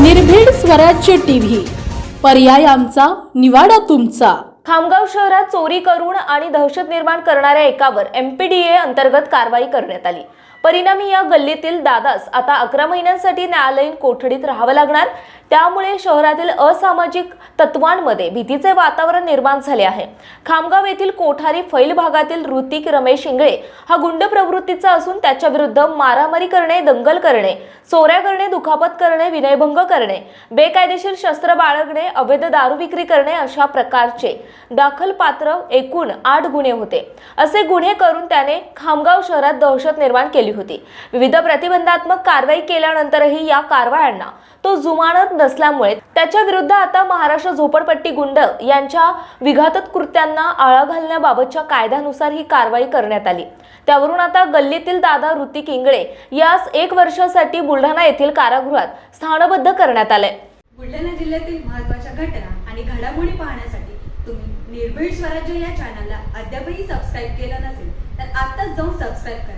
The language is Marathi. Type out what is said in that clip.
निर्भीड स्वराज्य टीव्ही. पर्याय आमचा निवाडा तुमचा. खामगाव शहरात चोरी करून आणि दहशत निर्माण करणाऱ्या एकावर एमपीडीए अंतर्गत कारवाई करण्यात आली. परिणामी या गल्लीतील दादास आता अकरा महिन्यांसाठी न्यायालयीन कोठडीत राहावं लागणार. त्यामुळे शहरातील असामाजिक तत्वांमध्ये भीतीचे वातावरण निर्माण झाले आहे. खामगाव येथील कोठारी फैल भागातील ऋतिक रमेश इंगळे हा गुंड प्रवृत्तीचा असून त्याच्या विरुद्ध मारामारी करणे दंगल करणे चोऱ्या करणे दुखापत करणे विनयभंग करणे बेकायदेशीर शस्त्र बाळगणे अवैध दारू विक्री करणे अशा प्रकारचे दाखल पात्र एकूण आठ गुन्हे होते. असे गुन्हे करून त्याने खामगाव शहरात दहशत निर्माण केली. केली होती. विविध प्रतिबंधात्मक कारवाई केल्यानंतरही या कारवायांना तो जुमानत नसल्यामुळे त्याच्या विरुद्ध आता महाराष्ट्र झोपडपट्टी गुंड यांच्या विघातक कृत्यांना आळा घालण्याबाबतच्या कायद्यानुसार ही कारवाई करण्यात आली. त्यावरून आता गल्लीतील दादा ऋतिक इंगळे यास एक वर्षासाठी बुलढाणा येथील कारागृहात स्थानबद्ध करण्यात आले बुलढाणा जिल्ह्यातील महत्त्वाच्या घटना आणि घडामोडी पाहण्यासाठी तुम्ही निर्भीड स्वराज्य या चॅनलला अद्यापही सबस्क्राईब केलं नसेल तर आत्ताच जाऊन सबस्क्राईब करा.